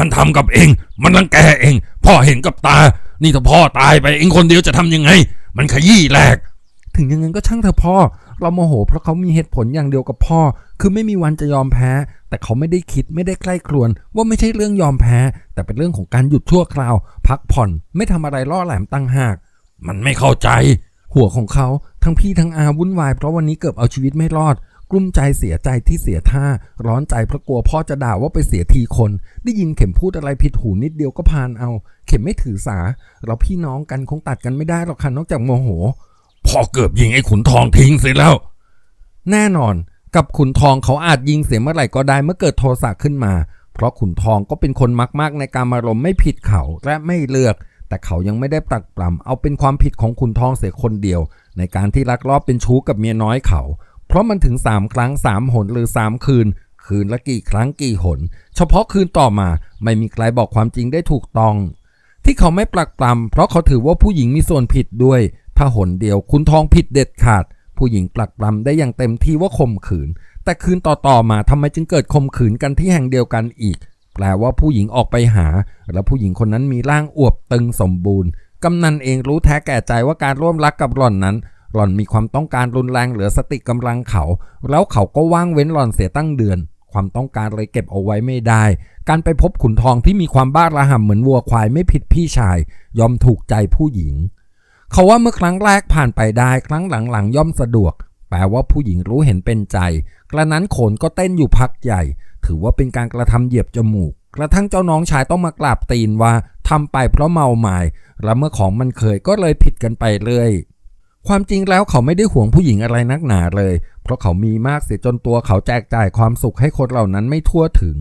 มันทำกับเอง มันรังแกเอง พ่อเห็นกับตา นี่ถ้าพ่อตายไปเองคนเดียวจะทำยังไง มันขยี้แหลก ถึงยังไงก็ช่างเถอะพ่อ เราโมโหเพราะเขามีเหตุผลอย่างเดียวกับพ่อ คือไม่มีวันจะยอมแพ้ แต่เขาไม่ได้คิดไม่ได้ใกล้ครวน ว่าไม่ใช่เรื่องยอมแพ้ แต่เป็นเรื่องของการหยุดชั่วคราว พักผ่อน ไม่ทำอะไรล่อแหลมตั้งหาก มันไม่เข้าใจ หัวของเขาทั้งพี่ทั้งอาวุ่นวายเพราะวันนี้เกือบเอาชีวิตไม่รอด กลุ้มใจเสียใจที่เสียท่า ร้อนใจเพราะกลัวพ่อจะด่าว่าไปเสียทีคน ได้ยินเข็มพูดอะไรผิดหูนิดเดียวก็พานเอา เข็มไม่ถือสา เราพี่น้องกันคงตัดกันไม่ได้หรอกค่ะนอกจากโมโห พ่อเกือบยิงไอ้ขุนทองทิ้งเสียแล้ว แน่นอน กับขุนทองเขาอาจยิงเสียเมื่อไหร่ก็ได้เมื่อเกิดโทสะขึ้นมา เพราะขุนทองก็เป็นคนมากๆในการอารมณ์ไม่ผิดเขาและไม่เลือกแต่เขายังไม่ได้ปรักปรำเอาเป็นความผิดของขุนทองเสียคนเดียว ในการที่ลักลอบเป็นชู้กับเมียน้อยเขา เพราะมันถึง 3 ครั้ง 3 หนหรือ 3 คืน คืนละกี่ครั้งกี่หน เฉพาะคืนต่อมาไม่มีใครบอกความจริงได้ถูกต้อง ที่เขาไม่ปลักปรำเพราะเขาถือว่าผู้หญิงมีส่วนผิดด้วย ถ้าหนเดียวคุณทองผิดเด็ดขาด ผู้หญิงปลักปรำได้อย่างเต็มที่ว่าข่มขืน แต่คืนต่อๆมาทำไมจึงเกิดข่มขืนกันที่แห่งเดียวกันอีก แปลว่าผู้หญิงออกไปหา แล้วผู้หญิงคนนั้นมีร่างอวบตึงสมบูรณ์กำนันเองรู้แท้แก่ใจว่าการร่วมรักกับหล่อนนั้น หล่อนมีความต้องการรุนแรงเหลือสติกำลังเขา แล้วเขาก็ว่างเว้นหล่อนเสียตั้งเดือน ความต้องการเลยเก็บเอาไว้ไม่ได้ การไปพบขุนทองที่มีความบ้าระห่ำเหมือนวัวควายไม่ผิดพี่ชาย ยอมถูกใจผู้หญิง เขาว่าเมื่อครั้งแรกผ่านไปได้ครั้งหลังๆย่อมสะดวก แปลว่าผู้หญิงรู้เห็นเป็นใจ กระนั้นโขนก็เต้นอยู่พักใหญ่ ถือว่าเป็นการกระทำเหยียบจมูก กระทั่งเจ้าน้องชายต้องมากราบตีนว่าทำไปเพราะเมาหมายและเมื่อของมันเคยก็เลยผิดกันไปเรื่อย ความจริงแล้วเขาไม่ได้ห่วงผู้หญิงอะไรนักหนาเลย เพราะเขามีมากเสียจนตัวเขาแจกจ่ายความสุขให้คนเหล่านั้นไม่ทั่วถึง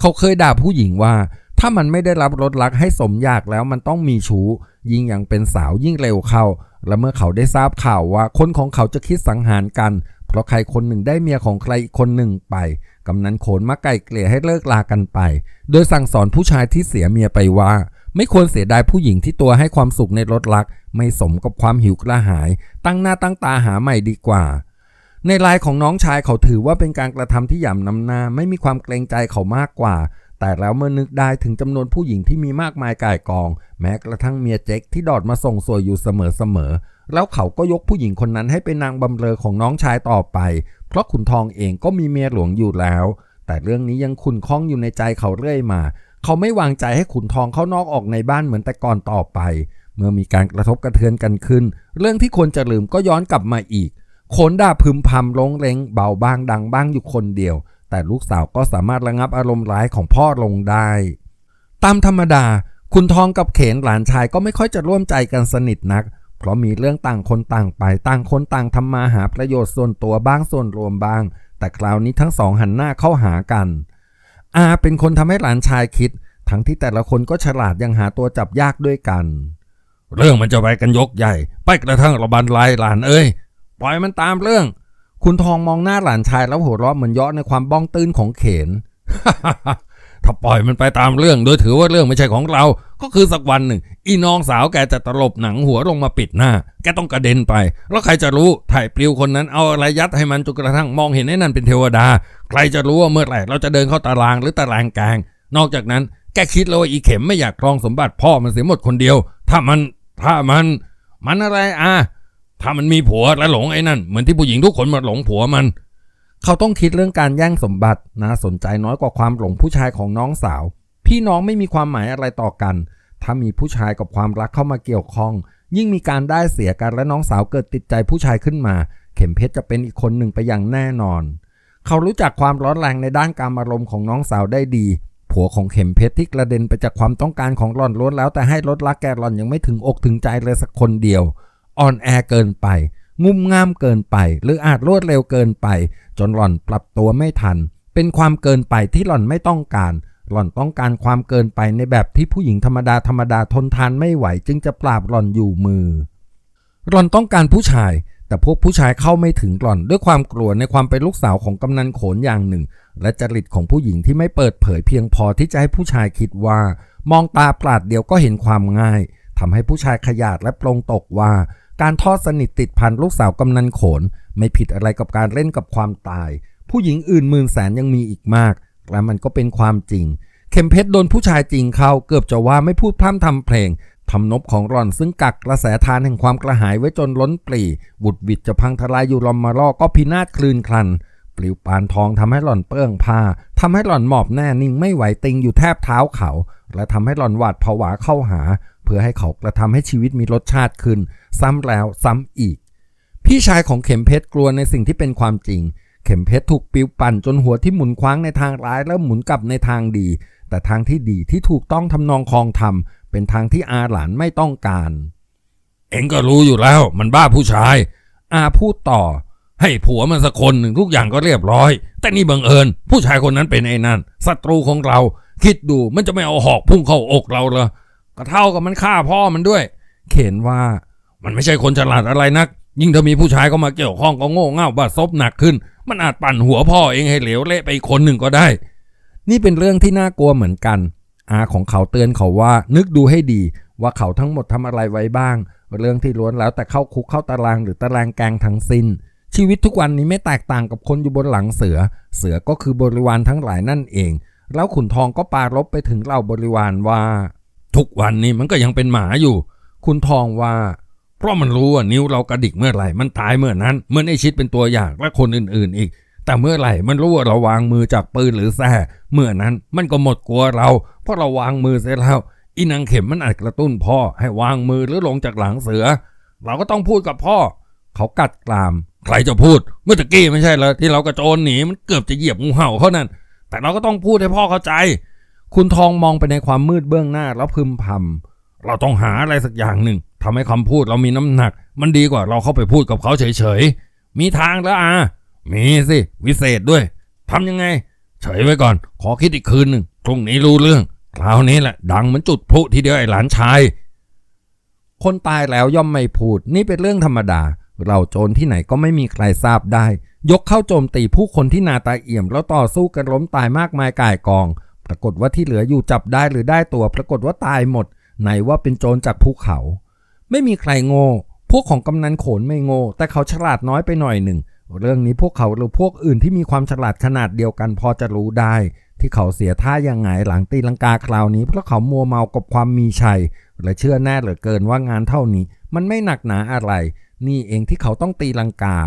เขาเคยด่าผู้หญิงว่า ถ้ามันไม่ได้รับรสรักให้สมอยากแล้วมันต้องมีชู้ ยิ่งยังเป็นสาวยิ่งเร็วเข้า และเมื่อเขาได้ทราบข่าวว่าคนของเขาจะคิดสังหารกัน เพราะใครคนหนึ่งได้เมียของใครอีกคนหนึ่งไป กำนันโขนมาไก่เกลี่ยให้เลิกลากันไป โดยสั่งสอนผู้ชายที่เสียเมียไปว่า ไม่ควรเสียดายผู้หญิงที่ตัวให้ความสุขในรถรัก ไม่สมกับความหิวกระหาย ตั้งหน้าตั้งตาหาใหม่ดีกว่า ในรายของน้องชายเขาถือว่าเป็นการกระทำที่หย่ำน้ำหน้า ไม่มีความเกรงใจเขามากกว่า แต่แล้วเมื่อนึกได้ถึงจำนวนผู้หญิงที่มีมากมายก่ายกอง แม้กระทั่งเมียเจ๊กที่ดอดมาส่งสวยอยู่เสมอๆแล้วเขาก็ยกผู้หญิงคนนั้นให้เป็นนางบำเรอของน้องชายต่อไป เพราะขุนทองเองก็มีเมียหลวงอยู่แล้ว แต่เรื่องนี้ยังขุนข้องอยู่ในใจเขาเรื่อยมา เขาไม่วางใจให้ขุนทองเข้านอกออกในบ้านเหมือนแต่ก่อนต่อไป เมื่อมีการกระทบกระเทือนกันขึ้น เรื่องที่ควรจะลืมก็ย้อนกลับมาอีกโขนด่าพึมพำลงเลงเบาบ้างดังบ้างอยู่คนเดียว แต่ลูกสาวก็สามารถระงับอารมณ์ร้ายของพ่อลงได้ ตามธรรมดา คุณทองกับเขนหลานชายก็ไม่ค่อยจะร่วมใจกันสนิทนัก เพราะมีเรื่องต่างคนต่างไปต่างคนต่างทำมาหาประโยชน์ส่วนตัวบ้างส่วนรวมบ้าง แต่คราวนี้ทั้งสองหันหน้าเข้าหากันอาเป็นคนทำให้หลานชายคิด ทั้งที่แต่ละคนก็ฉลาดยังหาตัวจับยากด้วยกัน เรื่องมันจะไปกันยกใหญ่ ไปกระทั่งระบันลายหลานเอ้ยปล่อยมันตามเรื่อง คุณทองมองหน้าหลานชายแล้วหัวเราะเหมือนยาะในความบ้องตื้นของเขนถ้าปล่อยมันไปตามเรื่อง โดยถือว่าเรื่องไม่ใช่ของเรา ก็คือสักวันหนึ่ง อีน้องสาวแกจะตลบหนังหัวลงมาปิดหน้า แกต้องกระเด็นไป แล้วใครจะรู้ถ่ายปลิวคนนั้นเอาอะไรยัดให้มันจนกระทั่งมองเห็นไอ้นั่นเป็นเทวดา ใครจะรู้ว่าเมื่อไหร่เราจะเดินเข้าตารางหรือตารางกลาง นอกจากนั้นแกคิดแล้วว่าอีเข็มไม่อยากครองสมบัติพ่อมันเสียหมดคนเดียว ถ้ามันถ้ามัน มันอะไรอะถ้ามันมีผัวและหลงไอ้นั่นเหมือนที่ผู้หญิงทุกคนมาหลงผัวมัน เขาต้องคิดเรื่องการแย่งสมบัติน่าสนใจน้อยกว่าความหลงผู้ชายของน้องสาว พี่น้องไม่มีความหมายอะไรต่อกัน ถ้ามีผู้ชายกับความรักเข้ามาเกี่ยวข้อง ยิ่งมีการได้เสียกันและน้องสาวเกิดติดใจผู้ชายขึ้นมา เข็มเพชรจะเป็นอีกคนหนึ่งไปอย่างแน่นอน เขารู้จักความร้อนแรงในด้านการอารมณ์ของน้องสาวได้ดี ผัวของเข็มเพชรที่กระเด็นไปจากความต้องการของหล่อนล้วนแล้วแต่ให้ลดรักแกหล่อนยังไม่ถึงอกถึงใจเลยสักคนเดียว อ่อนแอเกินไป งุ่มง่ามเกินไป หรืออาจรวดเร็วเกินไป จนหล่อนปรับตัวไม่ทัน เป็นความเกินไปที่หล่อนไม่ต้องการ หล่อนต้องการความเกินไปในแบบที่ผู้หญิงธรรมดาธรรมดาทนทานไม่ไหว จึงจะปราบหล่อนอยู่มือ หล่อนต้องการผู้ชาย แต่พวกผู้ชายเข้าไม่ถึงหล่อนด้วยความกลัวในความเป็นลูกสาวของกำนันโขนอย่างหนึ่ง และจริตของผู้หญิงที่ไม่เปิดเผยเพียงพอที่จะให้ผู้ชายคิดว่า มองตาปราดเดียวก็เห็นความง่ายทำให้ผู้ชายขยาดและปรงตกว่า การทอดสนิทติดพันลูกสาวกำนันโขน ไม่ผิดอะไรกับการเล่นกับความตาย ผู้หญิงอื่นหมื่นแสนยังมีอีกมาก และมันก็เป็นความจริง เข็มเพชรโดนผู้ชายจริงเข้าเกือบจะว่าไม่พูดพร่ำทำเพลงทำนบของรอนซึ่งกักกระแสทานแห่งความกระหายไว้จนล้นปลีบุดวิดจะพังทลายอยู่ลอมมาล่อก็พินาศคลืนคลันปลิวปานทองทำให้หล่อนเปื้องผ้าทำให้หล่อนหมอบแน่นิ่งไม่ไหวติงอยู่แทบเท้าเขา และทำให้หล่อนหวาดผวาเข้าหา เพื่อให้เขากระทำให้ชีวิตมีรสชาติขึ้น ซ้ำแล้วซ้ำอีก พี่ชายของเข็มเพชรกลัวในสิ่งที่เป็นความจริง เข็มเพชรถูกปิวปั่นจนหัวที่หมุนคว้างในทางร้ายแล้วหมุนกลับในทางดี แต่ทางที่ดีที่ถูกต้องทำนองคลองธรรมเป็นทางที่อาหลานไม่ต้องการ เองก็รู้อยู่แล้ว มันบ้าผู้ชาย อาพูดต่อ ให้ผัวมันสักคนหนึ่งทุกอย่างก็เรียบร้อย แต่นี่บังเอิญ ผู้ชายคนนั้นเป็นไอ้นั่นศัตรูของเรา คิดดูมันจะไม่เอาหอกพุ่งเข้าอกเราเหรอก็เท่ากับมันฆ่าพ่อมันด้วย เขนว่ามันไม่ใช่คนฉลาดอะไรนัก ยิ่งถ้ามีผู้ชายเข้ามาเกี่ยวข้องก็โง่เง่าบาดซบหนักขึ้น มันอาจปั่นหัวพ่อเองให้เหลวเละไปคนหนึ่งก็ได้ นี่เป็นเรื่องที่น่ากลัวเหมือนกัน อาของเขาเตือนเขาว่านึกดูให้ดีว่าเขาทั้งหมดทำอะไรไว้บ้าง เรื่องที่ล้วนแล้วแต่เข้าคุกเข้าตารางหรือตารางแกงทั้งสิ้น ชีวิตทุกวันนี้ไม่แตกต่างกับคนอยู่บนหลังเสือ เสือก็คือบริวารทั้งหลายนั่นเอง แล้วขุนทองก็ปรารบไปถึงเหล่าบริวารว่า ทุกวันนี้มันก็ยังเป็นหมาอยู่ คุณทองว่า เพราะมันรู้ว่านิ้วเรากระดิกเมื่อไหร่มันตายเมื่อนั้นเหมื่อนไอชิดเป็นตัวอย่างและคนอื่นๆอีก แต่เมื่อไหร่มันรู้ว่าเราวางมือจากปืนหรือแส้เมื่อนั้นมันก็หมดกลัวเรา เพราะเราวางมือเสร็จแล้วอีนางเข็มมันอาจกระตุ้นพ่อให้วางมือหรือลงจากหลังเสือ เราก็ต้องพูดกับพ่อ เขากัดกราม ใครจะพูด เมื่อตะกี้ไม่ใช่เหรอที่เรากระโจนหนีมันเกือบจะเหยียบงูเห่าเขานั่นแต่เราก็ต้องพูดให้พ่อเข้าใจ คุณทองมองไปในความมืดเบื้องหน้าแล้วพึมพำเราต้องหาอะไรสักอย่างหนึ่ง ทำให้คำพูดเรามีน้ำหนัก มันดีกว่าเราเข้าไปพูดกับเขาเฉยๆ มีทางแล้วอะมีสิวิเศษด้วยทำยังไง เฉยไว้ก่อน ขอคิดอีกคืนหนึ่งพรุ่งนี้รู้เรื่อง คราวนี้แหละ ดังเหมือนจุดพลุทีเดียวไอ้หลานชาย คนตายแล้วย่อมไม่พูด นี่เป็นเรื่องธรรมดา เราโจรที่ไหนก็ไม่มีใครทราบได้ ยกเข้าโจมตีผู้คนที่นาตาเอี่ยม แล้วต่อสู้กันล้มตายมากมายก่ายกอง ปรากฏว่าที่เหลืออยู่จับได้หรือได้ตัว ปรากฏว่าตายหมด ไหนว่าเป็นโจรจากภูเขา ไม่มีใครโง่ พวกของกำนันโขนไม่โง่ แต่เขาฉลาดน้อยไปหน่อยหนึ่ง เรื่องนี้พวกเขาหรือพวกอื่นที่มีความฉลาดขนาดเดียวกันพอจะรู้ได้ ที่เขาเสียท่ายังไงหลังตีลังกาคราวนี้เพราะเขามัวเมากับความมีชัย และเชื่อแน่เหลือเกินว่างานเท่านี้ มันไม่หนักหนาอะไร นี่เองที่เขาต้องตีลังกา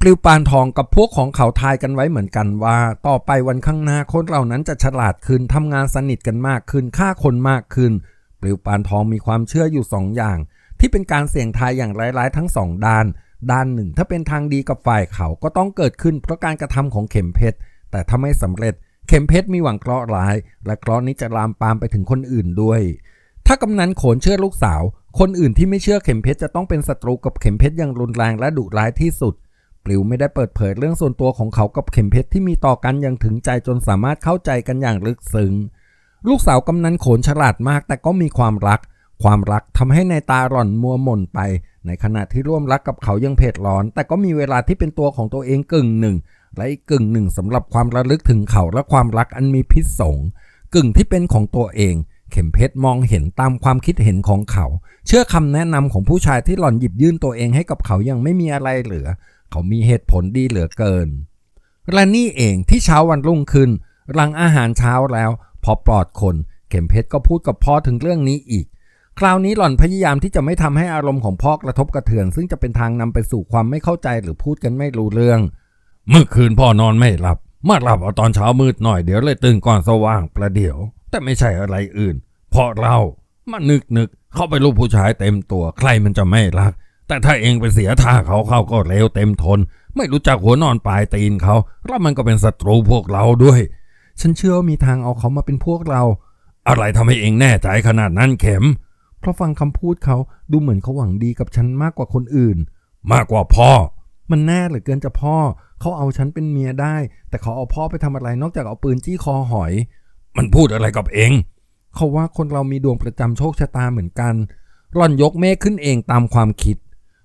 ปลิวปานทองกับพวกของเขาทายกันไว้เหมือนกันว่า ต่อไปวันข้างหน้าคนเหล่านั้นจะฉลาดขึ้นทำงานสนิทกันมากขึ้นฆ่าคนมากขึ้น ปลิวปานทองมีความเชื่ออยู่สองอย่าง ที่เป็นการเสี่ยงทายอย่างร้ายๆทั้งสองด้าน ด้านหนึ่งถ้าเป็นทางดีกับฝ่ายเขาก็ต้องเกิดขึ้นเพราะการกระทำของเข็มเพชร แต่ถ้าไม่สำเร็จ เข็มเพชรมีหวังเคราะห์ร้าย และเคราะห์นี้จะลามปามไปถึงคนอื่นด้วย ถ้ากำนันโขนเชื่อลูกสาว คนอื่นที่ไม่เชื่อเข็มเพชรจะต้องเป็นศัตรูกับเข็มเพชรอย่างรุนแรงและดุร้ายที่สุดปลิวไม่ได้เปิดเผยเรื่องส่วนตัวของเขากับเข็มเพชรที่มีต่อกันอย่างถึงใจจนสามารถเข้าใจกันอย่างลึกซึ้ง ลูกสาวกำนันโขนฉลาดมาก แต่ก็มีความรัก ความรักทำให้ในตาหล่อนมัวหม่นไป ในขณะที่ร่วมรักกับเขายังเผ็ดร้อน แต่ก็มีเวลาที่เป็นตัวของตัวเองกึ่งหนึ่ง และอีกกึ่งหนึ่งสำหรับความระลึกถึงเขาและความรักอันมีพิษสงกึ่งที่เป็นของตัวเอง เข็มเพชรมองเห็นตามความคิดเห็นของเขา เชื่อคำแนะนำของผู้ชายที่หล่อนหยิบยื่นตัวเองให้กับเขายังไม่มีอะไรเหลือ เขามีเหตุผลดีเหลือเกินและนี่เองที่เช้าวันรุ่งขึ้นหลังอาหารเช้าแล้ว อปลอดคน เข็มเพชรก็พูดกับพ่อถึงเรื่องนี้อีก คราวนี้หล่อนพยายามที่จะไม่ทำให้อารมณ์ของพ่อกระทบกระเทือน ซึ่งจะเป็นทางนำไปสู่ความไม่เข้าใจหรือพูดกันไม่รู้เรื่อง เมื่อคืนพ่อนอนไม่หลับ มาหลับเอาตอนเช้ามืดหน่อยเดี๋ยวเลยตื่นก่อนสว่างประเดี๋ยว แต่ไม่ใช่อะไรอื่นเพราะเรามานึกนึกเข้าไปรูปผู้ชายเต็มตัว ใครมันจะไม่รัก แต่ถ้าเองไปเสียท่าเขาเข้าก็เลวเต็มทน ไม่รู้จักหัวนอนปลายตีนเขาแล้วมันก็เป็นศัตรูพวกเราด้วย ฉันเชื่อว่ามีทางเอาเขามาเป็นพวกเรา อะไรทำให้เองแน่ใจขนาดนั้นเข็ม เพราะฟังคำพูดเขาดูเหมือนเขาหวังดีกับฉันมากกว่าคนอื่น มากกว่าพ่อ มันแน่เหลือเกินจะพ่อ เขาเอาฉันเป็นเมียได้ แต่เขาเอาพ่อไปทำอะไรนอกจากเอาปืนจี้คอหอย มันพูดอะไรกับเอง เขาว่าคนเรามีดวงประจำโชคชะตาเหมือนกัน ร่อนยกเมฆขึ้นเองตามความคิด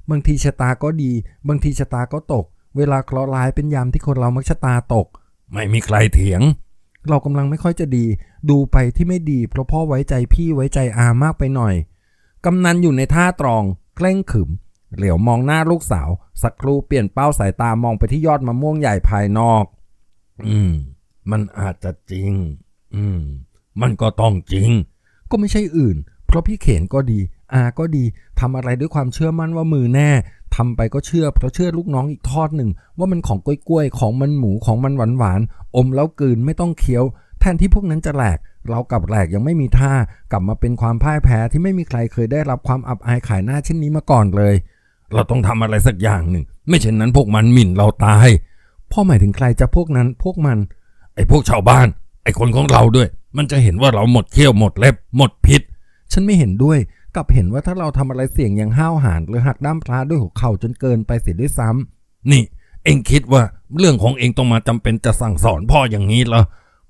บางทีชะตาก็ดี บางทีชะตาก็ตก เวลาเคราะห์ร้ายเป็นยามที่คนเรามักชะตาตก ไม่มีใครเถียง เรากำลังไม่ค่อยจะดี ดูไปที่ไม่ดี เพราะพ่อไว้ใจพี่ไว้ใจอามากไปหน่อย กำนันอยู่ในท่าตรองเคร่งขึม เหลียวมองหน้าลูกสาว สักครู่เปลี่ยนเป้าสายตามองไปที่ยอดมะม่วงใหญ่ภายนอก อืม มันอาจจะจริงออืม มันก็ต้องจริง ก็ไม่ใช่อื่น เพราะพี่เขนก็ดี อาก็ดีทำอะไรด้วยความเชื่อมั่นว่ามือแน่ ทำไปก็เชื่อเพราะเชื่อลูกน้องอีกทอดหนึ่ง ว่ามันของกล้วยๆ ของมันหมูของมันหวานหวานๆอมแล้วกลืนไม่ต้องเคี้ยว แทนที่พวกนั้นจะแหลก เรากลับแหลกยังไม่มีท่ากลับมาเป็นความพ่ายแพ้ที่ไม่มีใครเคยได้รับความอับอายขายหน้าเช่นนี้มาก่อนเลย เราต้องทำอะไรสักอย่างหนึ่ง ไม่เช่นนั้นพวกมันหมิ่นเราตายพ่อหมายถึงใครจะพวกนั้นพวกมัน ไอ้พวกชาวบ้าน ไอ้คนของเราด้วย มันจะเห็นว่าเราหมดเขี้ยวหมดเล็บ หมดพิษ ฉันไม่เห็นด้วย กลับเห็นว่าถ้าเราทำอะไรเสี่ยงอย่างห้าวหาญหรือหักด้ามพระด้วยหัวเข่าจนเกินไปเสียด้วยซ้ำนี่ เองคิดว่าเรื่องของเองต้องมาจำเป็นจะสั่งสอนพ่ออย่างนี้เหรอ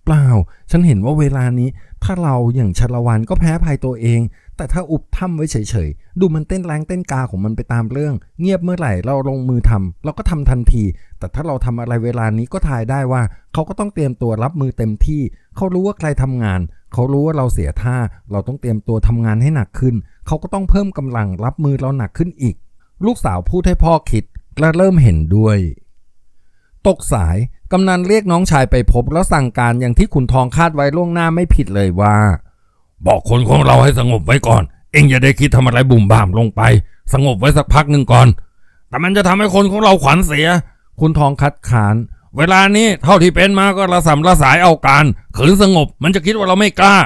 เปล่า ฉันเห็นว่าเวลานี้ ถ้าเราอย่างชาละวันก็แพ้ภัยตัวเอง แต่ถ้าอุบถ้ำไว้เฉยๆ ดูมันเต้นแรงเต้นกาของมันไปตามเรื่อง เงียบเมื่อไหร่เราลงมือทำเราก็ทำทันที แต่ถ้าเราทำอะไรเวลานี้ก็ทายได้ว่า เขาก็ต้องเตรียมตัวรับมือเต็มที่ เขารู้ว่าใครทำงาน เขารู้ว่าเราเสียท่า เราต้องเตรียมตัวทำงานให้หนักขึ้น เขาก็ต้องเพิ่มกำลังรับมือเราหนักขึ้นอีก ลูกสาวพูดให้พ่อคิดและเริ่มเห็นด้วย ตกสายกำนันเรียกน้องชายไปพบแล้วสั่งการอย่างที่ขุนทองคาดไว้ล่วงหน้าไม่ผิดเลยว่า บอกคนของเราให้สงบไว้ก่อน เองอย่าได้คิดทำอะไรบุ่มบ่ามลงไป สงบไว้สักพักหนึ่งก่อน แต่มันจะทำให้คนของเราขวัญเสีย คุณทองคัดค้าน เวลานี้เท่าที่เป็นมาก็ระสำระสายเอาการขืนสงบ มันจะคิดว่าเราไม่กล้า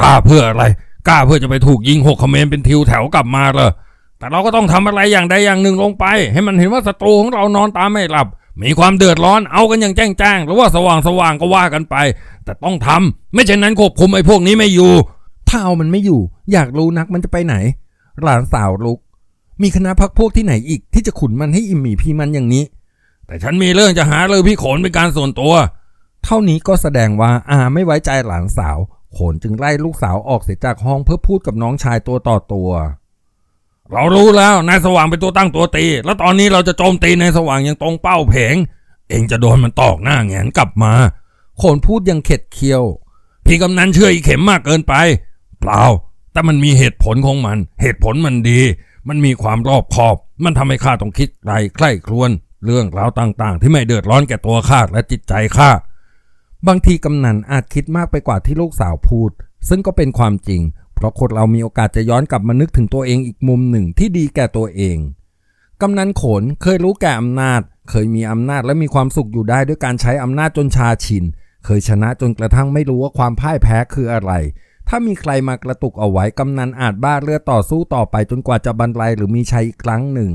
กล้าเพื่ออะไร กล้าเพื่อจะไปถูกยิงหกเขมรเป็นทิวแถวกลับมาเลยแต่เราก็ต้องทำอะไรอย่างใดอย่างหนึ่งลงไป ให้มันเห็นว่าศัตรูของเรานอนตาไม่หลับ มีความเดือดร้อนเอากันอย่างแจ้งแจ้งๆหรือว่าสว่างสว่างก็ว่ากันไป แต่ต้องทำไม่เช่นนั้นควบคุมไอ้พวกนี้ไม่อยู่ถ้าเอามันไม่อยู่ อยากรู้นักมันจะไปไหน หลานสาวลุก มีคณะพักพวกที่ไหนอีกที่จะขุนมันให้อิ่มหมีพีมันอย่างนี้ แต่ฉันมีเรื่องจะหาเลยพี่โขนเป็นการส่วนตัว เท่านี้ก็แสดงว่าอาไม่ไว้ใจหลานสาว โขนจึงไล่ลูกสาวออกเสียจากห้องเพื่อพูดกับน้องชายตัวต่อตัว เรารู้แล้วนายสว่างเป็นตัวตั้งตัวตี แล้วตอนนี้เราจะโจมตีนายสว่างอย่างตรงเป้าเพงเองจะโดนมันตอกหน้าแหงนกลับมา โขนพูดอยังเข็ดเคี้ยว พี่กำนันเชื่ออีเข็มมากเกินไป เปล่า แต่มันมีเหตุผลของมัน เหตุผลมันดี มันมีความรอบคอบ มันทำให้ข้าต้องคิดไกลใคร่ครวญ เรื่องราวต่างๆ ที่ไม่เดือดร้อนแก่ตัวข้าและจิตใจข้าบางทีกำนันอาจคิดมากไปกว่าที่ลูกสาวพูด ซึ่งก็เป็นความจริง เพราะคนเรามีโอกาสจะย้อนกลับมานึกถึงตัวเองอีกมุมหนึ่งที่ดีแก่ตัวเองกำนันโขนเคยรู้แก่อำนาจ เคยมีอำนาจและมีความสุขอยู่ได้ด้วยการใช้อำนาจจนชาชิน เคยชนะจนกระทั่งไม่รู้ว่าความพ่ายแพ้คืออะไร ถ้ามีใครมากระตุกเอาไว้กำนันอาจบ้าเลือดต่อสู้ต่อไปจนกว่าจะบรรลัยหรือมีชัยอีกครั้งหนึ่ง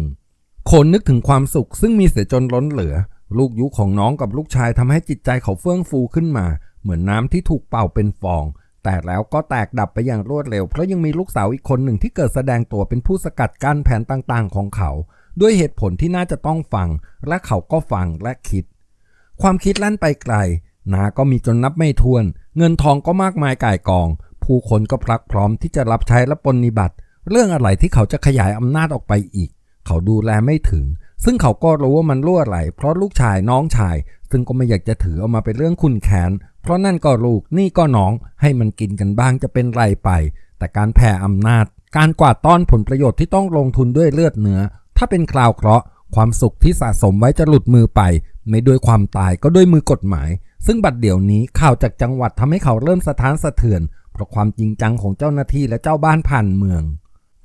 โขนนึกถึงความสุขซึ่งมีเสียจนล้นเหลือ ลูกยุคของน้องกับลูกชายทำให้จิตใจเขาเฟื่องฟูขึ้นมา เหมือนน้ำที่ถูกเป่าเป็นฟอง แต่แล้วก็แตกดับไปอย่างรวดเร็ว เพราะยังมีลูกสาวอีกคนหนึ่งที่เกิดแสดงตัวเป็นผู้สกัดกั้นแผนต่างๆ ของเขา ด้วยเหตุผลที่น่าจะต้องฟัง และเขาก็ฟังและคิด ความคิดลั่นไปไกลนาก็มีจนนับไม่ถ้วน เงินทองก็มากมายก่ายกอง ผู้คนก็พลักพร้อมที่จะรับใช้และปนนิบัติ เรื่องอะไรที่เขาจะขยายอำนาจออกไปอีก เขาดูแลไม่ถึง ซึ่งเขาก็รู้ว่ามันรั่วไหล เพราะลูกชายน้องชาย ซึ่งก็ไม่อยากจะถือเอามาเป็นเรื่องคุณแค้นเพราะนั่นก็ลูกนี่ก็น้องให้มันกินกันบ้างจะเป็นไรไป แต่การแผ่อำนาจ การกวาดต้อนผลประโยชน์ที่ต้องลงทุนด้วยเลือดเนื้อ ถ้าเป็นคราวเคราะห์ความสุขที่สะสมไว้จะหลุดมือไป ไม่ด้วยความตายก็ด้วยมือกฎหมาย ซึ่งบัดเดี๋ยวนี้ข่าวจากจังหวัดทำให้เขาเริ่มสะท้านสะเทือน เพราะความจริงจังของเจ้าหน้าที่และเจ้าบ้านผ่านเมือง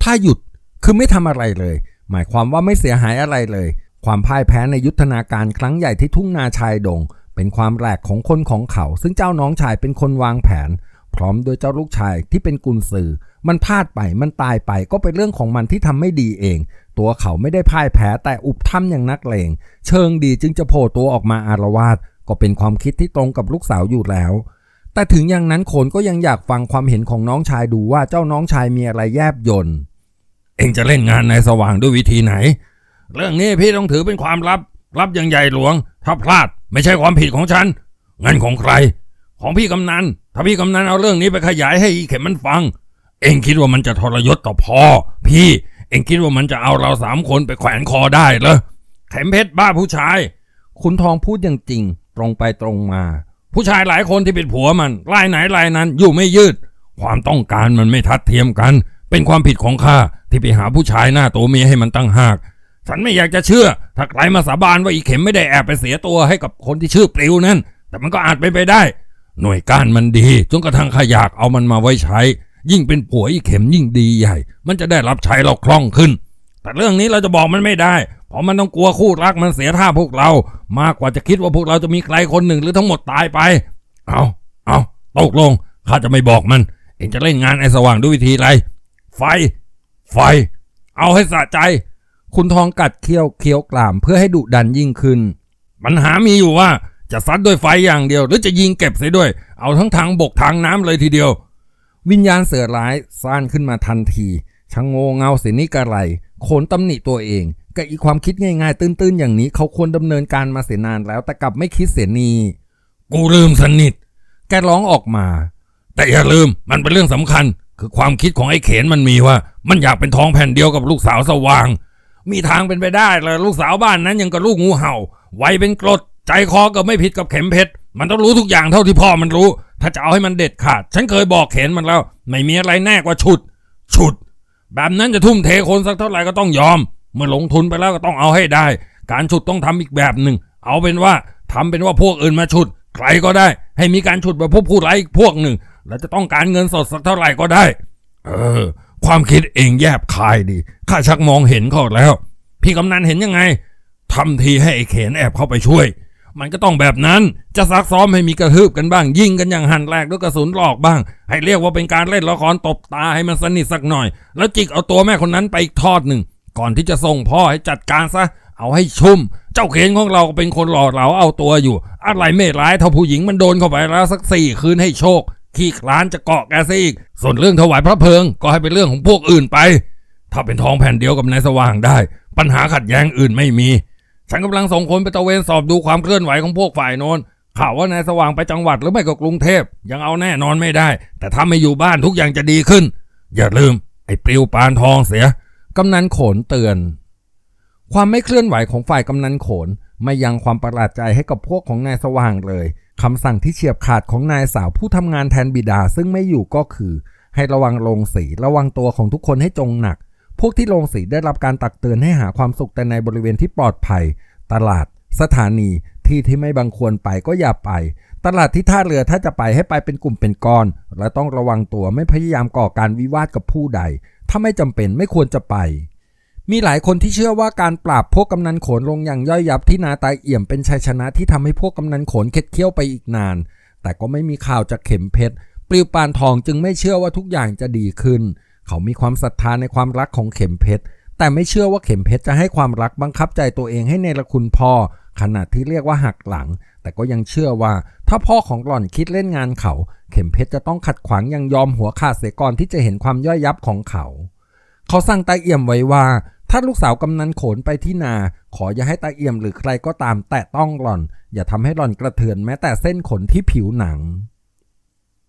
ถ้าหยุดคือไม่ทำอะไรเลย หมายความว่าไม่เสียหายอะไรเลย ความพ่ายแพ้ในยุทธนาการครั้งใหญ่ที่ทุ่งนาชายดง เป็นความแหลกของคนของเขา ซึ่งเจ้าน้องชายเป็นคนวางแผน พร้อมโดยเจ้าลูกชายที่เป็นกุญสือ มันพลาดไปมันตายไปก็เป็นเรื่องของมันที่ทำไม่ดีเอง ตัวเขาไม่ได้พ่ายแพ้แต่อุบถ้ำอย่างนักเลงเชิงดีจึงจะโผล่ตัวออกมาอารวาสก็เป็นความคิดที่ตรงกับลูกสาวอยู่แล้ว แต่ถึงอย่างนั้นโขนก็ยังอยากฟังความเห็นของน้องชายดูว่าเจ้าน้องชายมีอะไรแยบยนต์ เองจะเล่นงานนายสว่างด้วยวิธีไหน เรื่องนี้พี่ต้องถือเป็นความลับ ลับอย่างใหญ่หลวง ถ้าพลาดไม่ใช่ความผิดของฉันงั้นของใคร ของพี่กำนัน ถ้าพี่กำนันเอาเรื่องนี้ไปขยายให้อีเข็มมันฟัง เองคิดว่ามันจะทรยศต่อพ่อ พี่ เองคิดว่ามันจะเอาเราสามคนไปแขวนคอได้เหรอเข็มเพชรบ้าผู้ชาย คุณทองพูดอย่างจริง ตรงไปตรงมา ผู้ชายหลายคนที่เป็นผัวมันรายไหนรายนั้น อยู่ไม่ยืด ความต้องการมันไม่ทัดเทียมกัน เป็นความผิดของข้าที่ไปหาผู้ชายหน้าโตเมียให้มันตั้งหาก ฉันไม่อยากจะเชื่อ ถ้าใครมาสาบานว่าอีเข็มไม่ได้แอบไปเสียตัวให้กับคนที่ชื่อปลิวนั่น แต่มันก็อาจเป็นไปได้ หน่วยก้านมันดีจนกระทั่งขยากเอามันมาไว้ใช้ ยิ่งเป็นผัวอีเข็มยิ่งดีใหญ่ มันจะได้รับใช้เราคล่องขึ้น แต่เรื่องนี้เราจะบอกมันไม่ได้เพราะมันต้องกลัวคู่รักมันเสียท่าพวกเรา มากกว่าจะคิดว่าพวกเราจะมีใครคนหนึ่งหรือทั้งหมดตายไป เอาเอาตกลงข้าจะไม่บอกมัน เองจะเล่นงานไอ้สว่างด้วยวิธีไร ไฟ ไฟ เอาให้สะใจ คุณทองกัดเคี้ยวเคี้ยวกล่ามเพื่อให้ดุดันยิ่งขึ้น ปัญหามีอยู่ว่าจะซัดด้วยไฟอย่างเดียว หรือจะยิงเก็บเสียด้วย เอาทั้งทางบกทางน้ำเลยทีเดียว วิญญาณเสือร้ายซ่านขึ้นมาทันทีชะงโงเงาเสียนี่กระไรโขนตำหนิตัวเองกับอีความคิดง่ายๆ ตื้นๆ อย่างนี้เขาควรดำเนินการมาเสียนานแล้วแต่กลับไม่คิดเสียนีกูลืมสนิท แกร้องออกมา แต่อย่าลืมมันเป็นเรื่องสำคัญ คือความคิดของไอ้เขนมันมีว่า มันอยากเป็นท้องแผ่นเดียวกับลูกสาวสว่าง มีทางเป็นไปได้เลยลูกสาวบ้านนั้นยังกับลูกงูเห่า ไวเป็นกรด ใจคอก็ไม่ผิดกับเข็มเพชรมันต้องรู้ทุกอย่างเท่าที่พ่อมันรู้ ถ้าจะเอาให้มันเด็ดขาด ฉันเคยบอกเขนมันแล้ว ไม่มีอะไรแน่กว่าฉุด ฉุด แบบนั้นจะทุ่มเทคนสักเท่าไหร่ก็ต้องยอม เมื่อลงทุนไปแล้วก็ต้องเอาให้ได้ การฉุดต้องทำอีกแบบหนึ่ง เอาเป็นว่าทำเป็นว่าพวกอื่นมาฉุด ใครก็ได้ ให้มีการฉุดแบบพวกผู้ร้ายอีกพวกหนึ่ง แล้วจะต้องการเงินสดสักเท่าไหร่ก็ได้ เออ ความคิดเองแยบคายดี ข้าชักมองเห็นเขาแล้ว พี่กำนันเห็นยังไงทำทีให้ไอ้เขนแอบเข้าไปช่วย มันก็ต้องแบบนั้น จะซักซ้อมให้มีกระทืบกันบ้าง ยิงกันอย่างหันแรกด้วยกระสุนหลอกบ้าง ให้เรียกว่าเป็นการเล่นละครตบตาให้มันสนิทสักหน่อย แล้วจิกเอาตัวแม่คนนั้นไปอีกทอดหนึ่ง ก่อนที่จะส่งพ่อให้จัดการซะ เอาให้ชุ่ม เจ้าเขนของเราก็เป็นคนหล่อเหลาเอาตัวอยู่ อะไรไม่ร้ายเท่าผู้หญิงมันโดนเข้าไปแล้วสักสี่คืนให้โชค ขี้คลานจะเกาะแกซะอีก ส่วนเรื่องถวายพระเพลิง ก็ให้เป็นเรื่องของพวกอื่นไป ถ้าเป็นทองแผ่นเดียวกับนายสว่างได้ ปัญหาขัดแย้งอื่นไม่มี ฉันกำลังส่งคนไปตระเวนสอบดูความเคลื่อนไหวของพวกฝ่ายโน้นข่าวว่านายสว่างไปจังหวัดหรือไม่ก็กรุงเทพยังเอาแน่นอนไม่ได้ แต่ถ้าไม่อยู่บ้านทุกอย่างจะดีขึ้น อย่าลืม ไอ้ปลิวปานทองเสียกำนันโขนเตือน ความไม่เคลื่อนไหวของฝ่ายกำนันโขนไม่ยังความประหลาดใจให้กับพวกของนายสว่างเลย คำสั่งที่เฉียบขาดของนายสาวผู้ทำงานแทนบิดาซึ่งไม่อยู่ก็คือ ให้ระวังโรงสีระวังตัวของทุกคนให้จงหนัก พวกที่โรงสีได้รับการตักเตือนให้หาความสุขแต่ในบริเวณที่ปลอดภัย ตลาด สถานีที่ที่ไม่บังควรไปก็อย่าไป ตลาดที่ท่าเรือถ้าจะไปให้ไปเป็นกลุ่มเป็นก้อน และต้องระวังตัวไม่พยายามก่อการวิวาทกับผู้ใด ถ้าไม่จำเป็นไม่ควรจะไป มีหลายคนที่เชื่อว่าการปราบพวกกำนันโขนลงอย่างย่อยยับที่นาตาเอี่ยมเป็นชัยชนะที่ทำให้พวกกำนันโขนเข็ดเคี้ยวไปอีกนาน แต่ก็ไม่มีข่าวจากเข็มเพชรปลิวปานทองจึงไม่เชื่อว่าทุกอย่างจะดีขึ้น เขามีความศรัทธาในความรักของเข็มเพชรแต่ไม่เชื่อว่าเข็มเพชรจะให้ความรักบังคับใจตัวเองให้เนรคุณพ่อ ขนาดที่เรียกว่าหักหลัง แต่ก็ยังเชื่อว่า ถ้าพ่อของหล่อนคิดเล่นงานเขา เข็มเพชรจะต้องขัดขวางอยังยอมหัวขาดเสียก่อนที่จะเห็นความย่อยยับของเขา เขาสั่งตาเอี่ยมไว้ว่า ถ้าลูกสาวกำนันโขนไปที่นา ขออย่าให้ตาเอี่ยมหรือใครก็ตามแตะต้องหล่อน อย่าทำให้หล่อนกระเทือนแม้แต่เส้นขนที่ผิวหนัง